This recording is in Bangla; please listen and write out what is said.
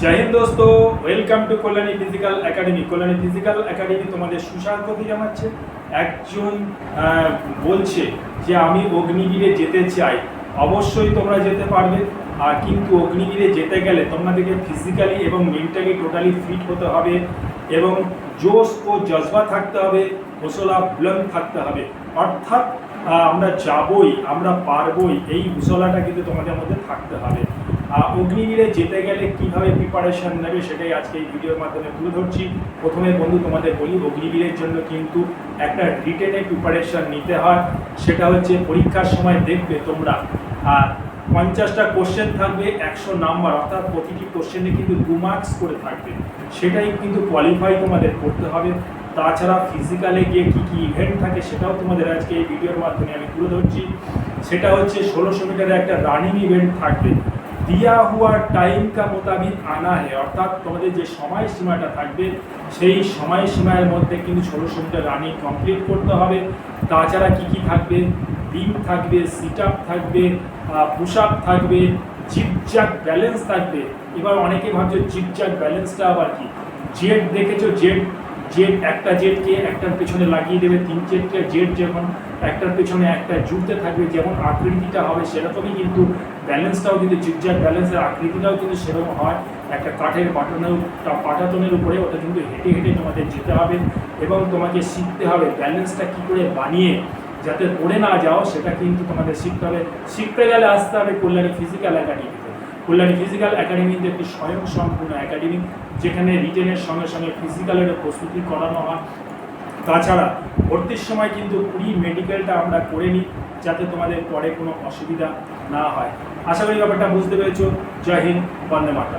জয় হিন্দ দোস্ত welcome to Kalyani physical academy Kalyani physical academy তোমাদের সুস্বাগত জানাচ্ছে। একজন বলছে যে আমি অগ্নিগিরে যেতে চাই। অবশ্যই তোমরা যেতে পারবে। আর কিন্তু অগ্নিগিরে যেতে গেলে তোমাদেরকে ফিজিক্যালি এবং মেন্টালি টোটালি ফিট হতে হবে এবং জোশ ও জজবা থাকতে হবে হোসলা বুলন্দ থাকতে হবে। অর্থাৎ আমরা যাবই, আমরা পারবই, এই হুসলাটা কিন্তু তোমাদের মধ্যে থাকতে হবে। অগ্নিবীরে যেতে গেলে কীভাবে প্রিপারেশন নেবে সেটাই আজকে এই ভিডিওর মাধ্যমে তুলে ধরছি। প্রথমে বন্ধু তোমাদের বলি, অগ্নিবীরের জন্য কিন্তু একটা রিটেনে প্রিপারেশন নিতে হয়। সেটা হচ্ছে পরীক্ষার সময় দেখবে তোমরা। আর পঞ্চাশটা কোশ্চেন থাকবে, একশো নাম্বার অর্থাৎ প্রতিটি কোশ্চেনে কিন্তু দু মার্কস করে থাকবে। সেটাই কিন্তু কোয়ালিফাই তোমাদের করতে হবে। তাছাড়া ফিজিক্যালে গিয়ে কী কী ইভেন্ট থাকে সেটাও তোমাদের আজকে এই ভিডিওর মাধ্যমে আমি তুলে ধরছি। সেটা হচ্ছে ষোলোশো মিটারে একটা রানিং ইভেন্ট থাকবে। দিয়া হুয়া টাইম কা মোতাবিক আনা হে। অর্থাৎ তোমাদের যে সময়সীমাটা থাকবে, সেই সময়সীমার মধ্যে কিন্তু ষোলোশো মিটার রানিং কমপ্লিট করতে হবে। তাছাড়া কি কি থাকবে? বিম থাকবে সিট আপ থাকবে পুশ আপ থাকবে জিপজাক ব্যালেন্স থাকবে। এবার অনেকে ভাবছে জিপজাক ব্যালেন্সটা আবার কি? জেড দেখেছ? জেড জেড একটা জেডকে একটার পেছনে লাগিয়ে দেবে, তিন জেডকে জেড যখন একটার পেছনে একটা জুড়তে থাকবে, যেমন আকৃতিটা হবে সেরকমই কিন্তু ব্যালেন্সটাও কিন্তু জিগজ্যাগ ব্যালেন্সের আকৃতিটাও কিন্তু সেরকম হয়। একটা কাঠের পাটানোর পাটাতনের উপরে ওটা কিন্তু হেঁটে হেঁটে তোমাদের যেতে হবে এবং তোমাকে শিখতে হবে ব্যালেন্সটা কী করে বানিয়ে যাতে পড়ে না যাও, সেটা কিন্তু তোমাদের শিখতে হবে। শিখতে গেলে আসতে হবে কল্যাণী ফিজিক্যাল একাডেমিতে কল্যাণী ফিজিক্যাল একাডেমিতে একটি স্বয়ংসম্পূর্ণ একাডেমি যেখানে রিটেনের সঙ্গে সঙ্গে ফিজিক্যালের প্রস্তুতি করানো হয়। তাছাড়া ভর্তির সময় কিন্তু প্রি মেডিকেলটা আমরা করে নিই, যাতে তোমাদের পরে কোনো অসুবিধা না হয়। আশা করি ব্যাপারটা বুঝতে পেরেছ। জয় হিন্দ, বন্দে মাতা